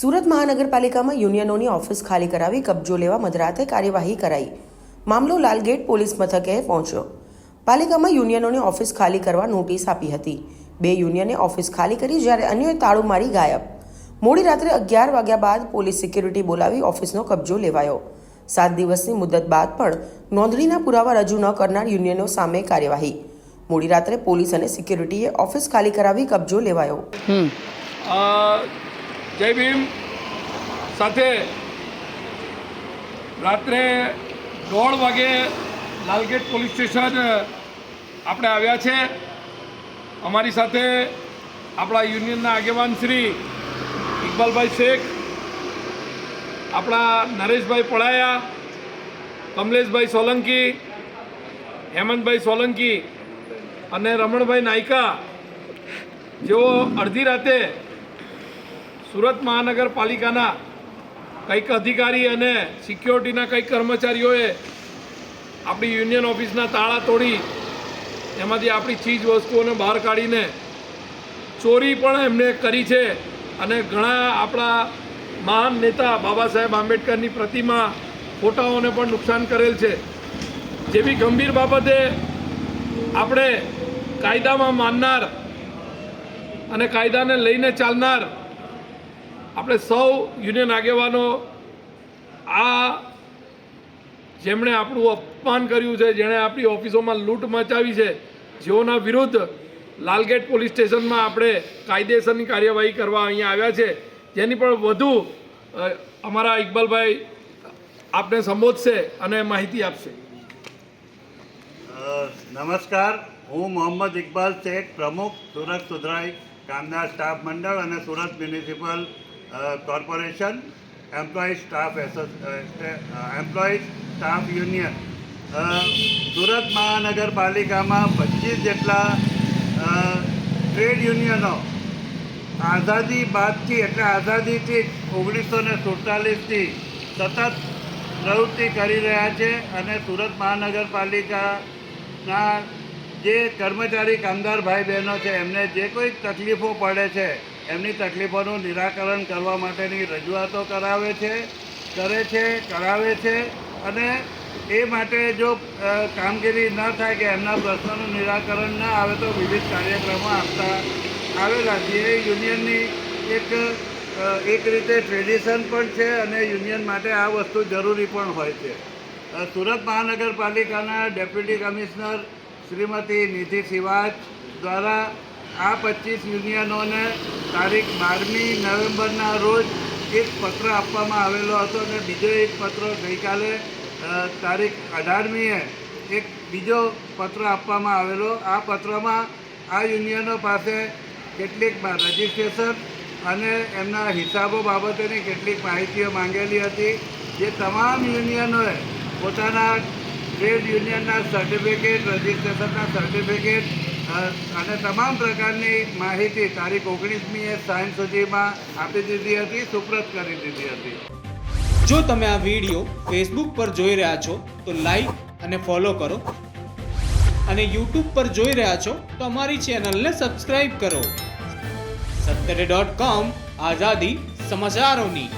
સુરત મહાનગરપાલિકામાં યુનિયનોની ઓફિસ ખાલી કરાવી કબજો લેવા મધરાતે કાર્યવાહી કરાઈ. મામલો લાલગેટ પોલીસ મથકે પહોંચ્યો. પાલિકામાં યુનિયનોની ઓફિસ ખાલી કરવા નોટિસ આપી હતી. બે યુનિયને ઓફિસ ખાલી કરી જ્યારે અન્યોએ તાળું મારી ગાયબ. મોડી રાત્રે અગિયાર વાગ્યા બાદ પોલીસ સિક્યુરિટી બોલાવી ઓફિસનો કબજો લેવાયો. સાત દિવસની મુદત બાદ પણ નોંધણીના પુરાવા રજૂ ન કરનાર યુનિયનો સામે કાર્યવાહી. મોડી રાત્રે પોલીસ અને સિક્યુરિટીએ ઓફિસ ખાલી કરાવી કબજો લેવાયો. હમ. અ, જય ભીમ. સાથે રાત્રે દોઢ વાગે લાલગેટ પોલીસ સ્ટેશન આપણે આવ્યા છે. અમારી સાથે આપણા યુનિયનના આગેવાન શ્રી ઇકબાલભાઈ શેખ, આપણા નરેશભાઈ પડાયા, કમલેશભાઈ સોલંકી, હેમંતભાઈ સોલંકી અને રમણભાઈ નાયકા. જેઓ અડધી રાતે સુરત મહાનગરપાલિકાના કંઈક અધિકારી અને સિક્યોરિટીના કંઈક કર્મચારીઓએ આપણી યુનિયન ઓફિસના તાળા તોડી એમાંથી આપણી ચીજ વસ્તુઓને બહાર કાઢીને ચોરી પણ એમને કરી છે અને ઘણા આપણા મહાન નેતા બાબા સાહેબ આંબેડકરની પ્રતિમા ફોટાઓને પણ નુકસાન કરેલ છે. જેવી ગંભીર બાબતે આપણે કાયદામાં માનનાર અને કાયદાને લઈને ચાલનાર આપણે સૌ યુનિયન આગેવાનો આ જેમણે આપણું અપમાન કર્યું છે, જેણે આપણી ઓફિસોમાં લૂંટ મચાવી છે, જેઓના વિરુદ્ધ લાલગેટ પોલીસ સ્ટેશનમાં આપણે કાયદેસરની કાર્યવાહી કરવા અહીંયા આવ્યા છે. જેની પણ વધુ અમારા ઇકબાલભાઈ આપને સંબોધશે અને માહિતી આપશે. નમસ્કાર. હું મોહમ્મદ ઇકબાલ શેખ, પ્રમુખ, સુરત સુધરાઈ કામદાર સ્ટાફ મંડળ અને Surat municipal corporation employee staff employee staff union Surat મહાનગરપાલિકામાં પચીસ જેટલા ટ્રેડ યુનિયનો આઝાદી બાદથી, એટલે આઝાદીથી ઓગણીસો ને સુડતાલીસથી સતત પ્રવૃત્તિ કરી રહ્યા છે અને સુરત મહાનગરપાલિકાના જે કર્મચારી કામદાર ભાઈ બહેનો છે, એમને જે કોઈ તકલીફો પડે છે એમની તકલીફોનું નિરાકરણ કરવા માટેની રજૂઆતો કરાવે છે, કરે છે, કરાવે છે અને એ માટે જો કામગીરી ન થાય કે એમના પ્રશ્નોનું નિરાકરણ ન આવે તો વિવિધ કાર્યક્રમો આપતા આવેલા છે. યુનિયનની એક એક રીતે ટ્રેડિશન પણ છે અને યુનિયન માટે આ વસ્તુ જરૂરી પણ હોય છે. સુરત મહાનગરપાલિકાના ડેપ્યુટી કમિશનર શ્રીમતી નિધિ શિવાજ દ્વારા આ પચીસ યુનિયનોને તારીખ બારમી નવેમ્બરના રોજ એક પત્ર આપવામાં આવેલો હતો અને બીજો એક પત્ર ગઈકાલે તારીખ અઢારમીએ એક બીજો પત્ર આપવામાં આવેલો. આ પત્રમાં આ યુનિયનો પાસે કેટલીક રજિસ્ટ્રેશન અને એમના હિસાબો બાબતેની કેટલીક માહિતીઓ માંગેલી હતી. જે તમામ યુનિયનોએ પોતાના ટ્રેડ યુનિયનના સર્ટિફિકેટ રજિસ્ટ્રેશનના સર્ટિફિકેટ અને તમામ પ્રકારની માહિતી તારીખ ઓગણીસમીએ સાંજ સુધીમાં આપી દીધી હતી, સુપ્રત કરી દીધી હતી. જો તમે આ વીડિયો ફેસબુક પર જોઈ રહ્યા છો, તો લાઈક અને ફોલો કરો. અને યુટ્યુબ પર જોઈ રહ્યા છો, તો અમારી ચેનલને સબસ્ક્રાઈબ કરો. સત્તરે ડોટ કોમ આઝાદી સમાચારોની.